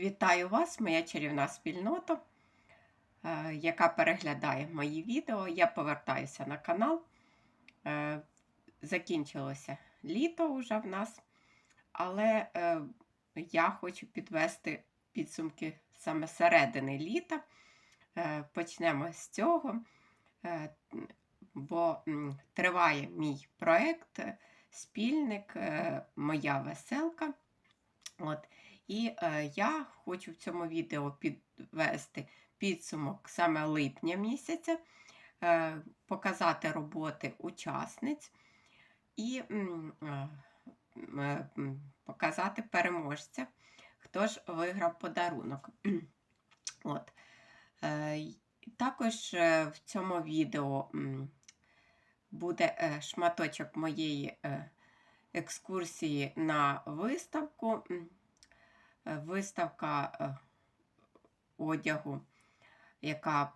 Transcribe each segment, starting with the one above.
Вітаю вас, моя чарівна спільнота, е, яка переглядає мої відео. Я повертаюся на канал. Е, Закінчилося літо вже в нас, але е, я хочу підвести підсумки саме середини літа. Почнемо з цього, бо триває мій проєкт, спільник, моя веселка. От. І е, я хочу в цьому відео підвести підсумок саме липня місяця, е, показати роботи учасниць і е, е, показати переможця, хто ж виграв подарунок. От. Е, Також е, в цьому відео буде е, шматочок моєї екскурсії на виставку. Е, Виставка е, одягу, яка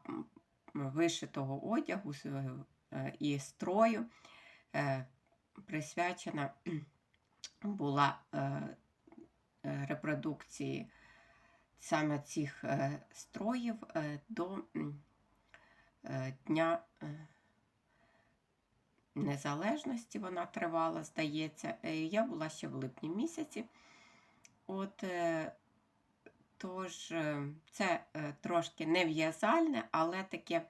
вишитого одягу е, і строю присвячена була репродукції саме цих строїв до Дня Незалежності. Вона тривала, здається. Я була ще в липні місяці. От, е, тож, е, це е, трошки не в'язальне, але таке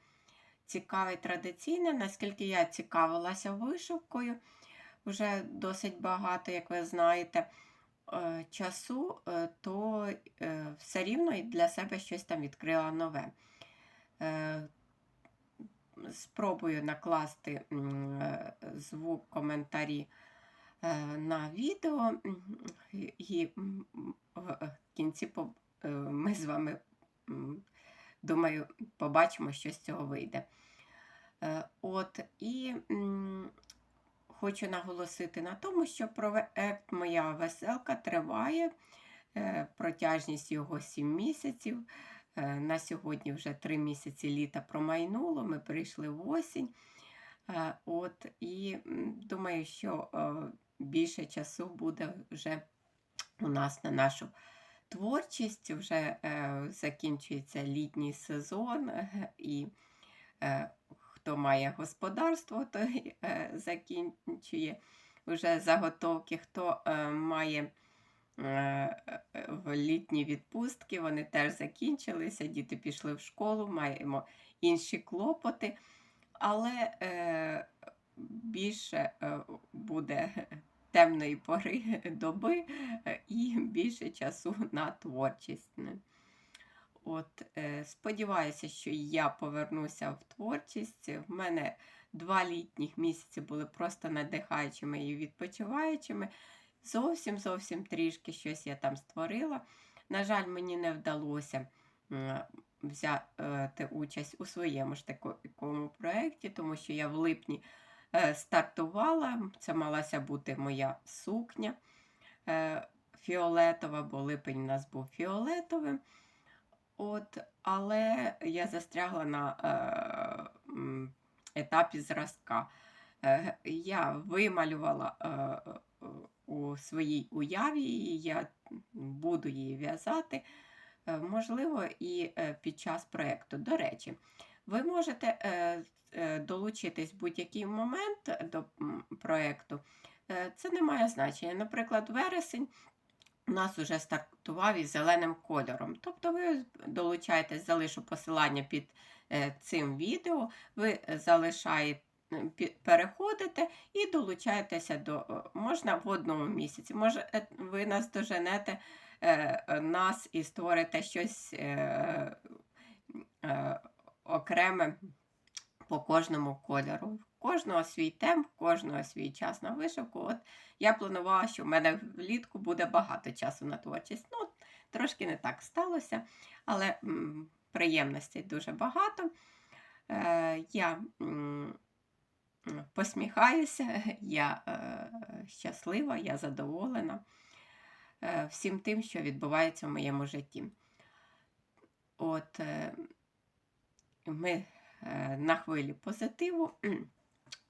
цікаве і традиційне. Наскільки я цікавилася вишивкою, вже досить багато, як ви знаєте, часу, то все рівно і для себе щось там відкрила нове. Спробую накласти звук коментарі на відео, і в кінці е, ми з вами, думаю, побачимо, що з цього вийде. Е, От, і хочу наголосити на тому, що проект Моя веселка триває, е, протяжність його 7 місяців. Е, На сьогодні вже 3 місяці літа промайнуло, ми прийшли в осінь. Е, От, і думаю, що е, більше часу буде вже у нас на нашу творчість. Вже е, закінчується літній сезон, е, і е, хто має господарство, той е, закінчує. Вже заготовки, хто е, має е, літні відпустки, вони теж закінчилися, діти пішли в школу, маємо інші клопоти, але е, більше е, буде темної пори доби е, і більше часу на творчість. От, е, сподіваюся, що я повернуся в творчість. В мене два літніх місяці були просто надихаючими і відпочиваючими. Зовсім зовсім трішки щось я там створила. На жаль, мені не вдалося взяти участь у своєму ж такому проєкті, тому що я в липні стартувала. Це малася бути моя сукня е, фіолетова, бо липень у нас був фіолетовим. От, але я застрягла на е, етапі зразка. Е, я вималювала е, е, у своїй уяві, її, я буду її в'язати, е, можливо, і е, під час проєкту. До речі, ви можете е, е, долучитись в будь-який момент до проєкту. Е, Це не має значення. Наприклад, вересень у нас вже стартував із зеленим кольором. Тобто ви долучаєтесь, залишу посилання під е, цим відео, ви залишаєте. Переходите і долучаєтеся до е, можна в одному місяці. Може, е, ви нас доженете е, е, нас і створите щось е, е, окреме по кожному кольору. Кожного свій темп, кожного свій час на вишивку. От я планувала, що в мене влітку буде багато часу на творчість. Ну, трошки не так сталося, але м, приємностей дуже багато. Е, я м, посміхаюся, я е, щаслива, я задоволена е, всім тим, що відбувається в моєму житті. От е, ми на хвилі позитиву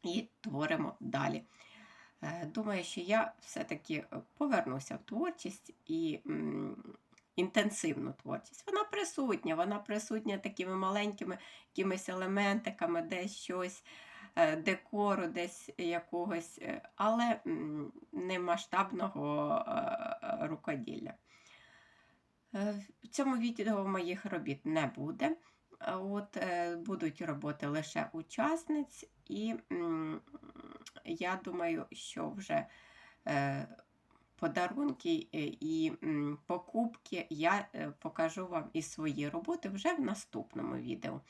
і творимо далі. Е, Думаю, що я все-таки повернуся в творчість і інтенсивну творчість. Вона присутня, вона присутня такими маленькими якимись елементиками, десь щось, е, декору, десь якогось, е, але не масштабного е, е, рукоділля. Е, В цьому відео моїх робіт не буде. А От е, будуть роботи лише учасниць, і я думаю, що вже е, подарунки е, і покупки я е, покажу вам і свої роботи вже в наступному відео.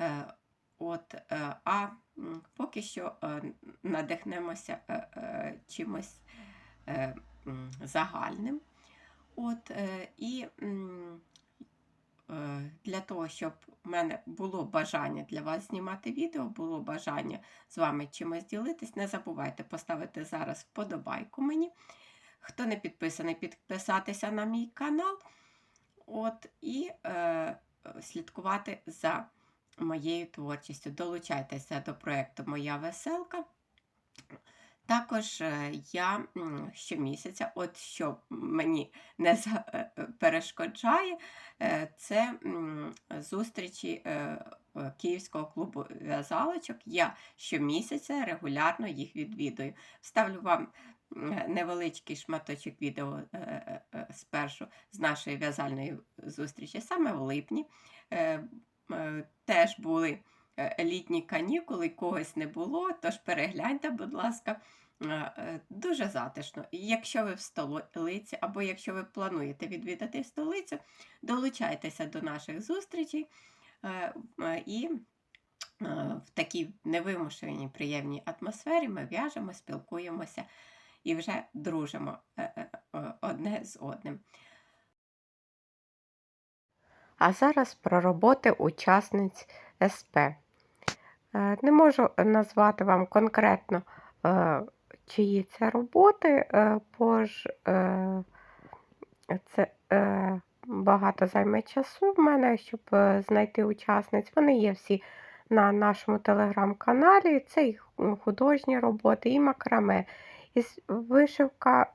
Е, От, е, а поки що е, надихнемося е, е, чимось е, загальним. От, е, і е, для того, щоб в мене було бажання для вас знімати відео, було бажання з вами чимось ділитись, не забувайте поставити зараз вподобайку мені. Хто не підписаний, підписатися на мій канал. От, і е, слідкувати за моєю творчістю. Долучайтеся до проєкту Моя веселка. Також е, я щомісяця, от що мені не е, е, перешкоджає, це зустрічі Київського клубу в'язалочок. Я щомісяця регулярно їх відвідую. Вставлю вам невеличкий шматочок відео спершу з нашої в'язальної зустрічі, саме в липні. Теж були літні канікули, когось не було, тож перегляньте, будь ласка. Е, е, Дуже затишно. Якщо ви в столиці, або якщо ви плануєте відвідати столицю, долучайтеся до наших зустрічей е, е, і е, в такій невимушеній приємній атмосфері ми в'яжемо, спілкуємося і вже дружимо е, е, е, одне з одним. А зараз про роботи учасниць СП. Е, Не можу назвати вам конкретно, е, чиї це роботи, е, бо ж це багато займе часу в мене, щоб знайти учасниць. Вони є всі на нашому телеграм-каналі. Це і художні роботи, і макраме, і вишивка,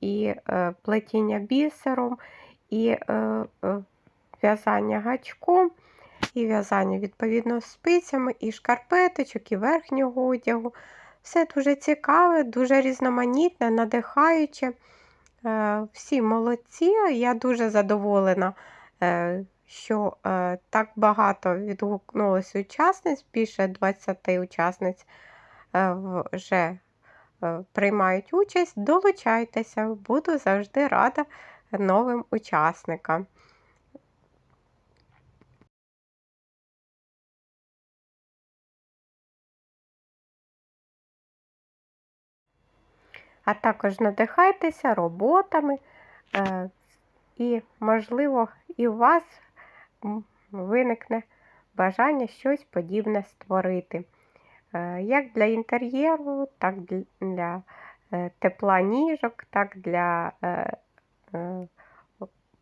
і плетіння бісером, і в'язання гачком, і в'язання відповідно спицями, і шкарпеточок, і верхнього одягу. Все дуже цікаве, дуже різноманітне, надихаюче. Е, Всі молодці. Я дуже задоволена, е, що е, так багато відгукнулося учасниць, більше 20 учасниць вже приймають участь. Долучайтеся, буду завжди рада новим учасникам. А також надихайтеся роботами, е, і, можливо, і у вас виникне бажання щось подібне створити. Е, Як для інтер'єру, так дл- для е, тепла ніжок, так для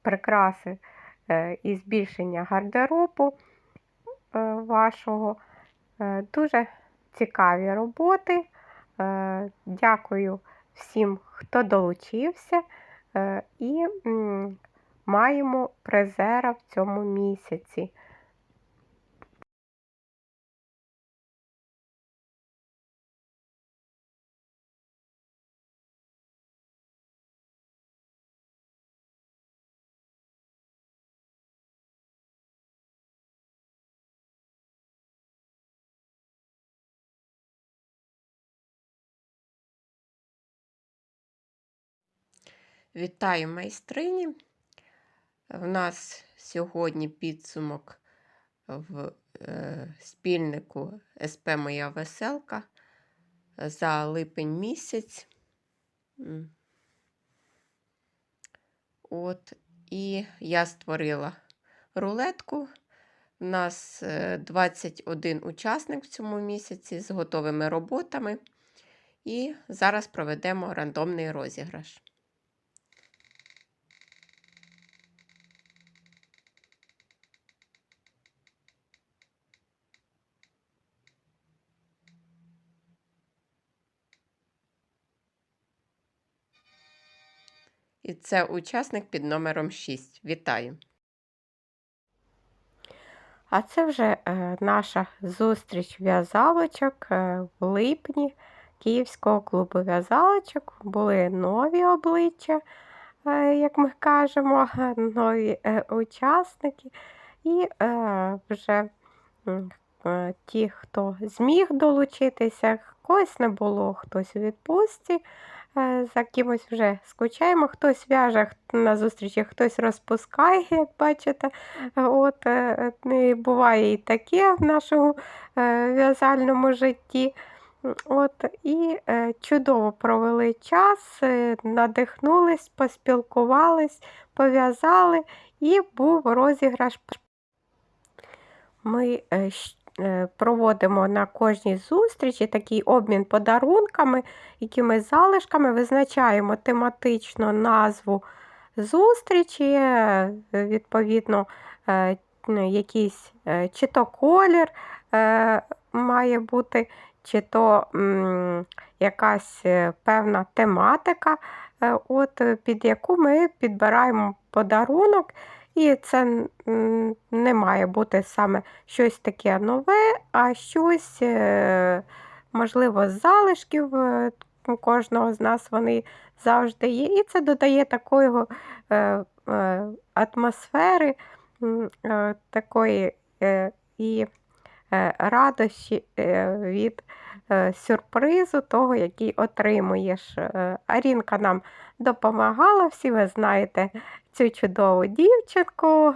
прикраси і збільшення гардеробу вашого. Дуже цікаві роботи. Дякую всім, хто долучився. Е, І маємо призера в цьому місяці. Вітаю майстрині. В нас сьогодні підсумок в е, спільнику СП Моя Веселка за липень місяць. От, і я створила рулетку. У нас е, 21 учасник в цьому місяці з готовими роботами. І зараз проведемо рандомний розіграш. І це учасник під номером 6. Вітаю. А це вже е, наша зустріч в'язалочок е, в липні Київського клубу в'язалочок. Були нові обличчя, е, як ми кажемо, нові учасники. І вже ті, хто зміг долучитися, когось не було, хтось у відпустці. Е, За кимось вже скучаємо, хтось в'яже на зустрічі, хтось розпускає, як бачите. От, е, е, буває і таке в нашому в'язальному житті. От, і чудово провели час, надихнулись, поспілкувались, пов'язали, і був розіграш. Ми проводимо на кожній зустрічі такий обмін подарунками, якимись залишками, визначаємо тематичну назву зустрічі, е, відповідно, е, ну, якийсь е, чи то колір е, має бути, чи то якась е, певна тематика, е, от, е, під яку ми підбираємо подарунок. І це не має бути саме щось таке нове, а щось, е, можливо, з залишків е, у кожного з нас вони завжди є. І це додає такої е, атмосфери, такої і радощі від сюрпризу, того, який отримуєш. Арінка нам допомагала, всі ви знаєте цю чудову дівчинку,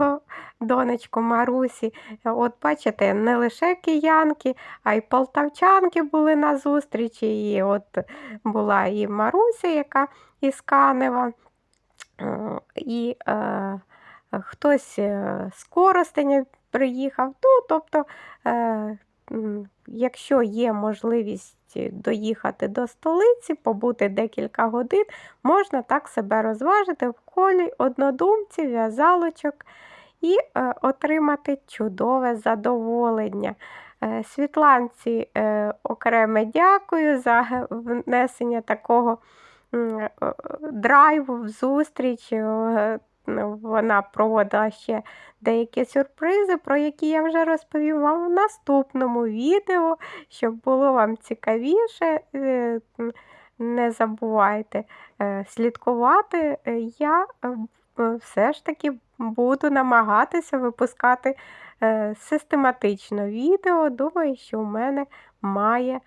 донечку Марусі. От бачите, не лише киянки, а й полтавчанки були на зустрічі. І от була і Маруся, яка із Канева, Е, і е, хтось е, з Коростеня приїхав. Ну, тобто, е, якщо є можливість доїхати до столиці, побути декілька годин, можна так себе розважити в колі однодумців, в'язалочок і е, отримати чудове задоволення. Е, Світланці е, окреме дякую за внесення такого е, е, драйву в зустріч. Вона проводила ще деякі сюрпризи, про які я вже розповім вам в наступному відео, щоб було вам цікавіше. Е, Не забувайте е, слідкувати. Е, Я все ж таки буду намагатися випускати систематично відео. Думаю, що в мене має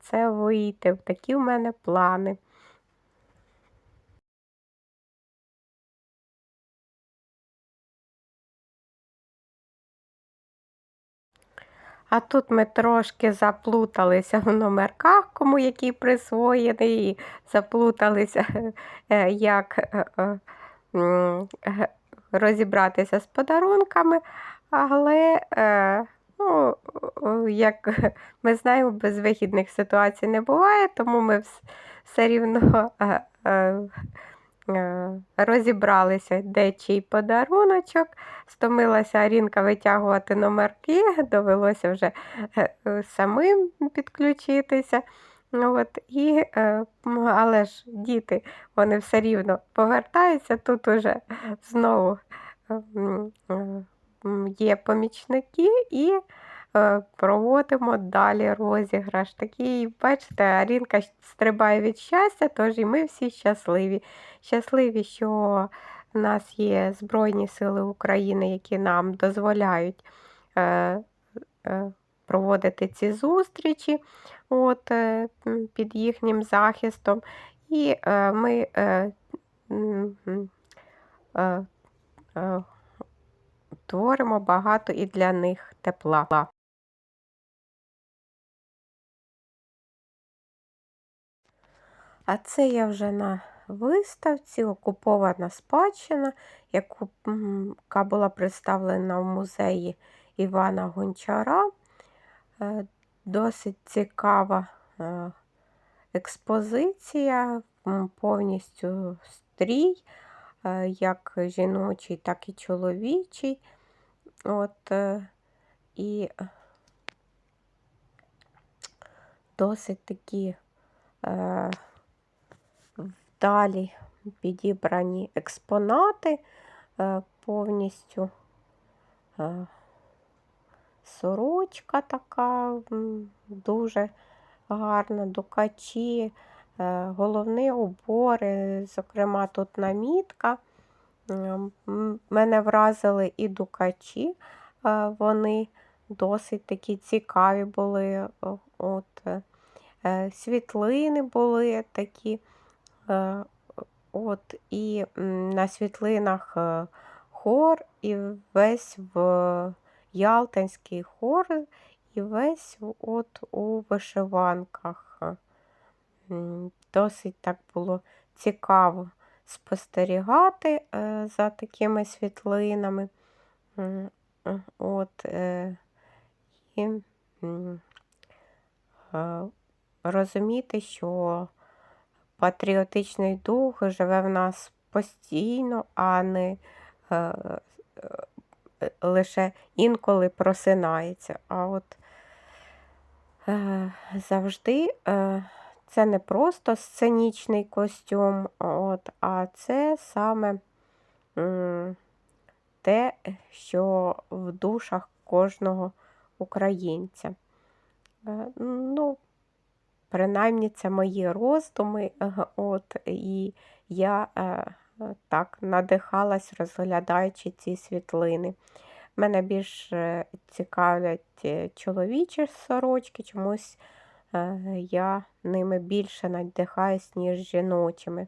це вийти. Такі в мене плани. А тут ми трошки заплуталися в номерках, кому який присвоєний, і заплуталися, е, як е, е, розібратися з подарунками. Але, ну, як ми знаємо, безвихідних ситуацій не буває, тому ми все рівно розібралися, де чий подаруночок. Стомилася Арінка витягувати номерки, довелося вже е, е, самим підключитися. От, і, е, але ж діти вони все рівно повертаються. Тут уже знову е, м, е, м, є помічники і е, проводимо далі розіграш. Такий, бачите, Арінка стрибає від щастя, тож і ми всі щасливі. Щасливі, що в нас є Збройні Сили України, які нам дозволяють е, е, проводити ці зустрічі от, е, під їхнім захистом. І е, ми е, е, е, творимо багато і для них тепла. А це я вже на виставці Окупована спадщина, яка була представлена в музеї Івана Гончара. Е, Досить цікава е, експозиція, повністю стрій, е, як жіночий, так і чоловічий. От, і досить такі вдалі підібрані експонати е, повністю. Е, Сорочка така дуже гарна, дукачі, е, головні убори, зокрема, тут намітка. Мене вразили і дукачі, вони досить такі цікаві були. От, світлини були такі. Е, От, і на світлинах е, хор, і весь в Ялтинський хор, і весь от у вишиванках. Досить так було цікаво спостерігати е, за такими світлинами. Е, От, е, і розуміти, що патріотичний дух живе в нас постійно, а не е, е, лише інколи просинається. А от е, завжди е, це не просто сценічний костюм, от, а це саме м, те, що в душах кожного українця. Е, Ну, принаймні, це мої роздуми, от, і я е, так надихалась, розглядаючи ці світлини. Мене більш е, цікавлять е, чоловічі сорочки, чомусь я ними більше надихаюсь, ніж жіночими.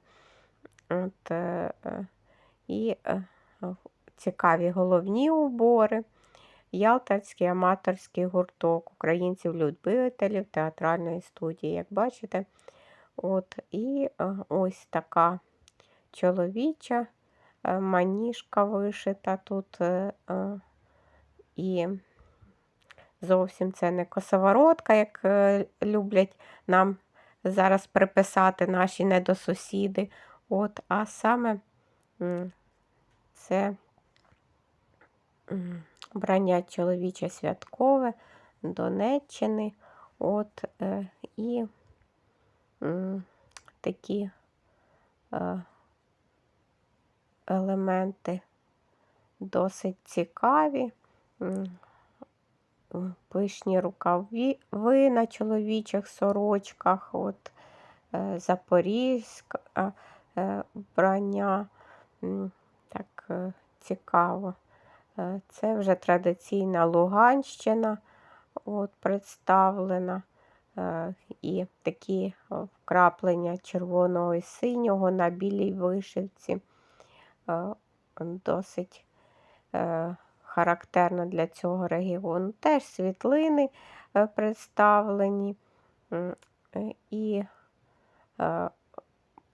От, і цікаві головні убори. Ялтинський аматорський гурток українців-любителів театральної студії, як бачите. От, І е, ось така чоловіча е, маніжка вишита тут. е, І зовсім це не косоворотка, як люблять нам зараз приписати наші недосусіди. От, а саме це брання чоловіче святкове Донеччини. От, е, і м, такі е, елементи досить цікаві. Пишні рукави на чоловічих сорочках, от, е, запорізька е, вбрання. Так е, цікаво. Е, Це вже традиційна Луганщина от, представлена. Е, І такі вкраплення червоного і синього на білій вишивці. Е, Досить характерно для цього регіону. Теж світлини представлені і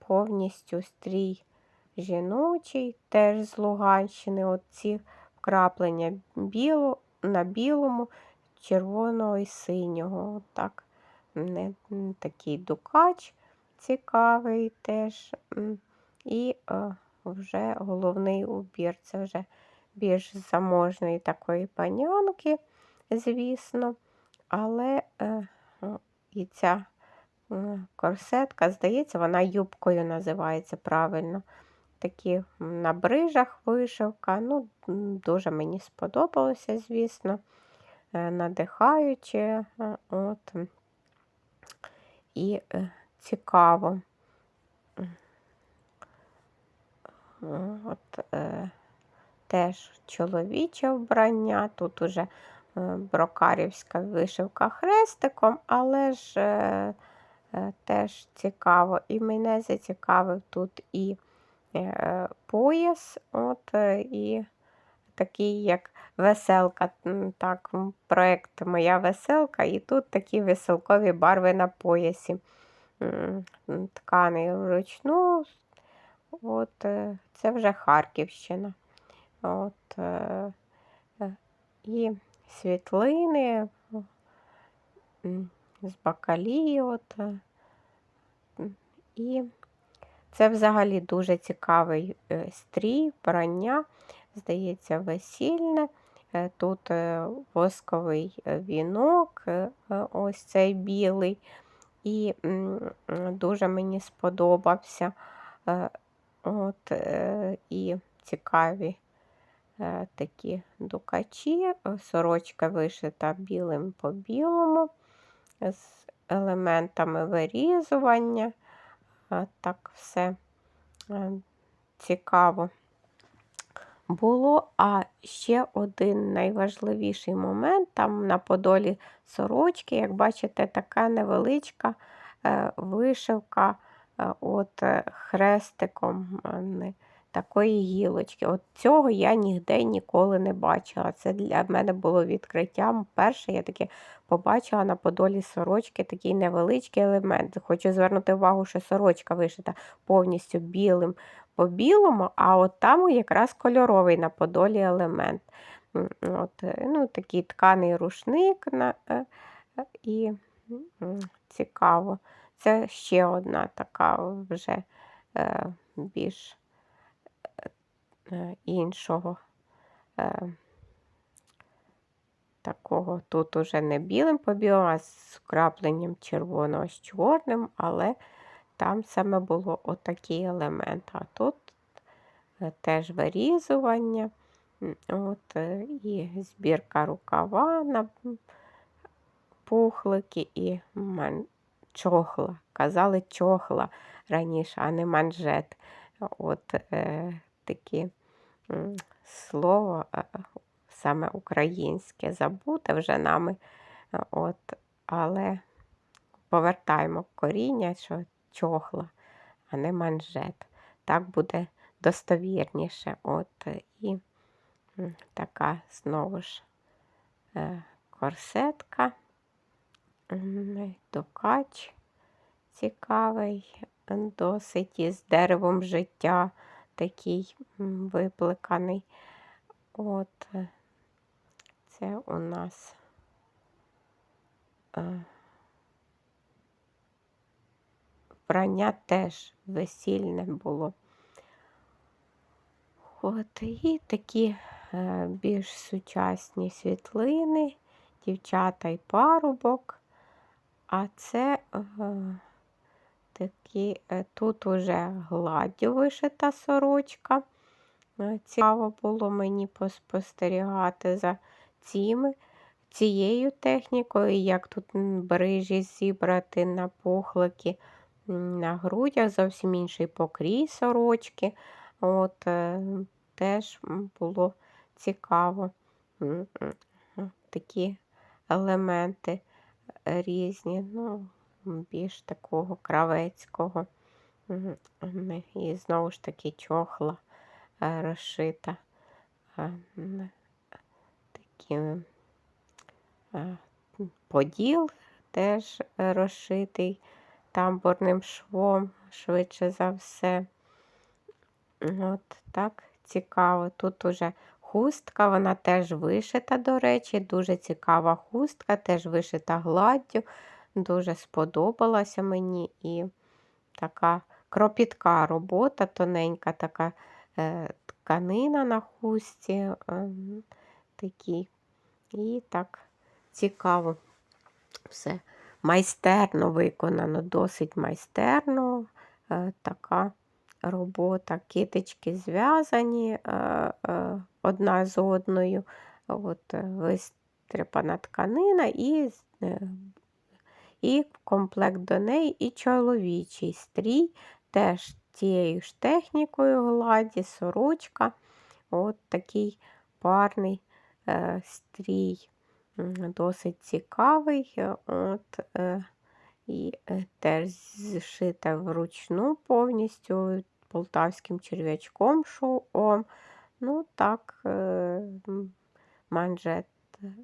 повністю стрій жіночий, теж з Луганщини. От ці вкраплення біло, на білому, червоного і синього. Так. Не, такий дукач цікавий теж. І е, вже головний убір. Це вже більш заможної такої панянки, звісно. Але е, і ця корсетка, здається, вона юбкою називається правильно. Такі на брижах вишивка. Ну, дуже мені сподобалося, звісно, е, надихаюче. е, От. І е, цікаво. От, е, теж чоловіче вбрання. Тут уже брокарівська вишивка хрестиком, але ж е, е, теж цікаво. І мене зацікавив тут і пояс, от, е, і такий, як веселка. Так, проект Моя веселка, і тут такі веселкові барви на поясі. Тканий вручну. От, е, це вже Харківщина. От, е, е, і світлини з бакалії. От, е, і це взагалі дуже цікавий е, стрій, прання, здається, весільне. Е, Тут е, восковий вінок, ось цей білий. І дуже мені сподобався От, і цікаві такі дукачі, сорочка вишита білим по білому, з елементами вирізування. Е, Так все е, цікаво було. А ще один найважливіший момент там на подолі сорочки, як бачите, така невеличка е, вишивка от хрестиком такої гілочки. От цього я ніде ніколи не бачила. Це для мене було відкриттям. Перше я таке побачила на подолі сорочки такий невеличкий елемент. Хочу звернути увагу, що сорочка вишита повністю білим по білому, а от там якраз кольоровий на подолі елемент. От, е, ну, Такий тканий рушник на, е, е, і цікаво. Це ще одна така вже більш іншого. Е, Такого тут уже не білим по білому, а з вкрапленням червоного з чорним, але там саме було отакий елемент. А тут е, теж вирізування, от, е, і збірка рукава на пухлики і ман... чохла. Казали чохла раніше, а не манжет. От е, такі слово саме українське забуте вже нами. От, але повертаємо коріння, що чохла, а не манжет. Так буде достовірніше. От, і така знову ж е, корсетка, докач цікавий, досить із деревом життя, такий виплеканий. От е, це у нас. е, Вбрання теж весільне було. От, і такі е, більш сучасні світлини, дівчата і парубок. А це е, такі, е, тут уже гладдю вишита сорочка. Е, Цікаво було мені поспостерігати за цими, цією технікою, як тут брижі зібрати на пухлики, на грудях, зовсім інший покрій сорочки. От, е, теж було цікаво. Такі елементи різні, ну, більш такого кравецького. І знову ж таки чохла е, розшита е, м, таким е, поділ теж розшитий тамбурним швом, швидше за все. От так цікаво. Тут уже хустка, вона теж вишита, до речі, дуже цікава хустка, теж вишита гладдю. Дуже сподобалася мені і така кропітка робота, тоненька така е, тканина на хустці. Е, такі. І так цікаво. Все майстерно виконано, досить майстерно. Е, така робота. Китички зв'язані е, е, одна з одною. От, е, вистріпана тканина і, е, і комплект до неї і чоловічий стрій, теж тією ж технікою гладі, сорочка. От такий парний е, стрій, досить цікавий. От, е, і е, теж зшита вручну повністю полтавським черв'ячком шовом. Ну, так, е, манжет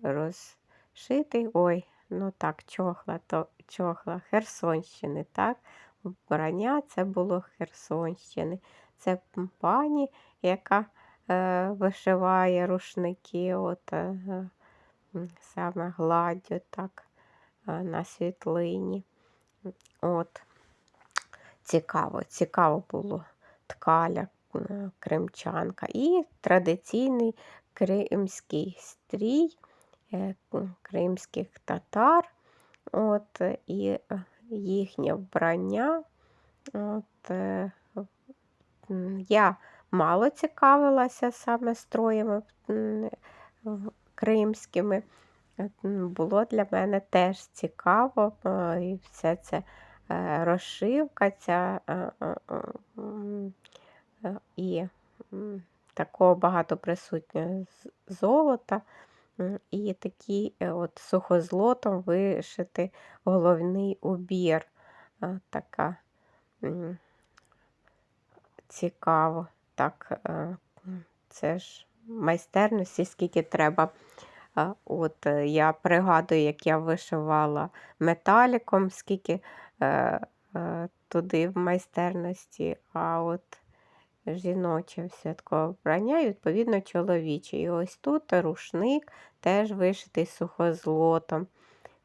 розшитий. Ой, ну так, чохла, то чохла Херсонщини, так? Вбрання це було Херсонщини. Це пані, яка е, вишиває рушники, от е, саме гладдю, так, е, на світлині. От. Цікаво, цікаво було ткаля е, кримчанка. І традиційний кримський стрій кримських татар. От, е, і е, їхнє вбрання. От, е, я мало цікавилася саме строями кримськими. Е, Було для мене теж цікаво, е, і все це е, розшивка ця е, е, е, е, і такого багато присутнього золота. І такий е, от сухозлотом вишитий головний убір. Е, Така цікаво. Так, е, це ж майстерності, скільки треба. От е, я пригадую, як я вишивала металіком, скільки е, е, туди в майстерності, а от жіноче такого вбрання, і відповідно чоловіче. І ось тут рушник теж вишитий сухозлотом.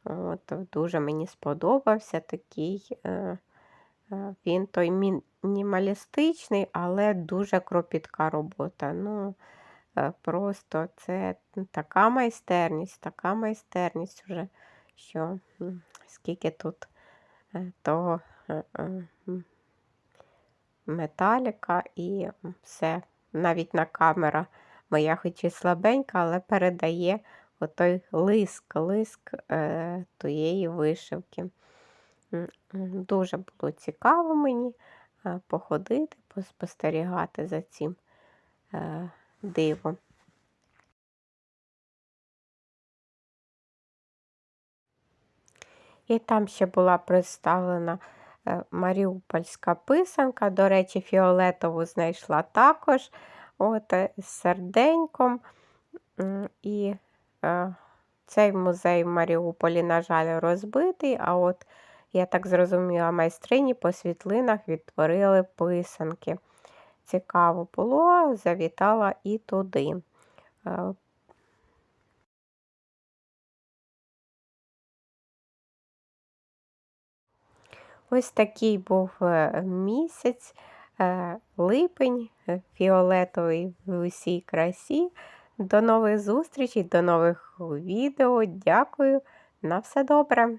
От, дуже мені сподобався такий. Е, е, він той мінімалістичний, але дуже кропітка робота. Ну, е, просто це така майстерність, така майстерність вже, що скільки тут того металіка і все. Навіть на камера моя хоч і слабенька, але передає отой лиск, лиск е, тієї вишивки. Дуже було цікаво мені е, походити, поспостерігати за цим е, дивом. І там ще була представлена маріупольська писанка. До речі, фіолетову знайшла також от, е, з серденьком. І е, цей музей в Маріуполі, на жаль, розбитий. А от, я так зрозуміла, майстрині по світлинах відтворили писанки. Цікаво було, завітала і туди. Ось такий був е, місяць, е, липень, е, фіолетовий в усій красі. До нових зустрічей, до нових відео. Дякую. На все добре.